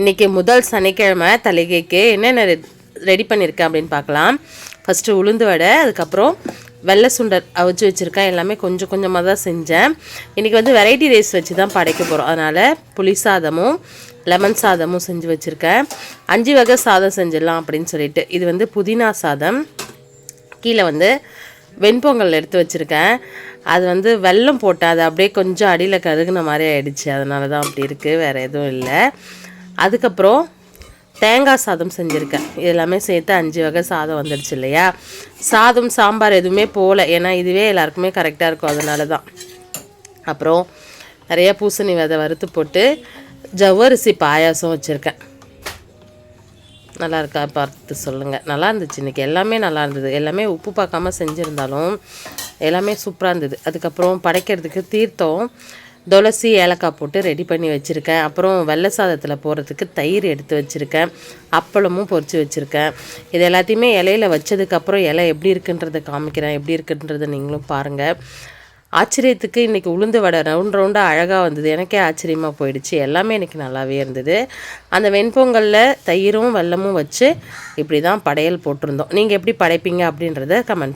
இன்றைக்கி முதல் சனிக்கிழமை தலைகைக்கு என்னென்ன ரெடி பண்ணியிருக்கேன் அப்படின்னு பார்க்கலாம். ஃபஸ்ட்டு உளுந்து வடை அதுக்கப்புறம் வெள்ளை சுண்டல் அவிச்சு வச்சுருக்கேன். எல்லாமே கொஞ்சம் கொஞ்சமாக தான் செஞ்சேன். இன்றைக்கி வந்து வெரைட்டி ரைஸ் வச்சு தான் படைக்க போகிறோம் அதனால் புளி சாதமும் லெமன் சாதமும் செஞ்சு வச்சுருக்கேன். அஞ்சு வகை சாதம் செஞ்சிடலாம் அப்படின்னு சொல்லிட்டு. இது வந்து புதினா சாதம். கீழே வந்து வெண்பொங்கல் எடுத்து வச்சுருக்கேன். அது வந்து வெல்லம் போட்டேன். அது அப்படியே கொஞ்சம் அடியில் கருகுன மாதிரி ஆயிடுச்சு. அதனால தான் அப்படி இருக்குது வேறு எதுவும் இல்லை. அதுக்கப்புறம் தேங்காய் சாதம் செஞ்சுருக்கேன். எல்லாமே சேர்த்து அஞ்சு வகை சாதம் வந்துடுச்சு இல்லையா? சாதம் சாம்பார் எதுவுமே போகல ஏன்னா இதுவே எல்லாருக்குமே கரெக்டாக இருக்கும். அதனால தான் அப்புறம் நிறையா பூசணி விதை வறுத்து போட்டு ஜவ்வரிசி பாயாசம் வச்சுருக்கேன். நல்லா இருக்கா பார்த்து சொல்லுங்கள் நல்லா இருந்துச்சு. இன்றைக்கி எல்லாமே நல்லா இருந்தது. எல்லாமே உப்பு பார்க்காம செஞ்சுருந்தாலும் எல்லாமே சூப்பராக இருந்தது. அதுக்கப்புறம் படைக்கிறதுக்கு தீர்த்தம் துளசி ஏலக்காய் போட்டு ரெடி பண்ணி வச்சுருக்கேன். அப்புறம் வெள்ளை சாதத்தில் போகிறதுக்கு தயிர் எடுத்து வச்சுருக்கேன். அப்பளமும் பொறிச்சு வச்சுருக்கேன். இது எல்லாத்தையுமே இலையில வச்சதுக்கப்புறம் இலை எப்படி இருக்குன்றதை காமிக்கிறேன். எப்படி இருக்குன்றதை நீங்களும் பாருங்கள் ஆச்சரியத்துக்கு இன்றைக்கி உளுந்து வடை ரவுண்ட் ரவுண்டாக அழகாக வந்தது. எனக்கே ஆச்சரியமாக போயிடுச்சு. எல்லாமே இன்றைக்கி நல்லாவே இருந்தது. அந்த வெண்பொங்கலில் தயிரும் வெல்லமும் வச்சு இப்படி தான் படையல் போட்டிருந்தோம். நீங்கள் எப்படி படைப்பீங்க அப்படின்றத கமெண்ட்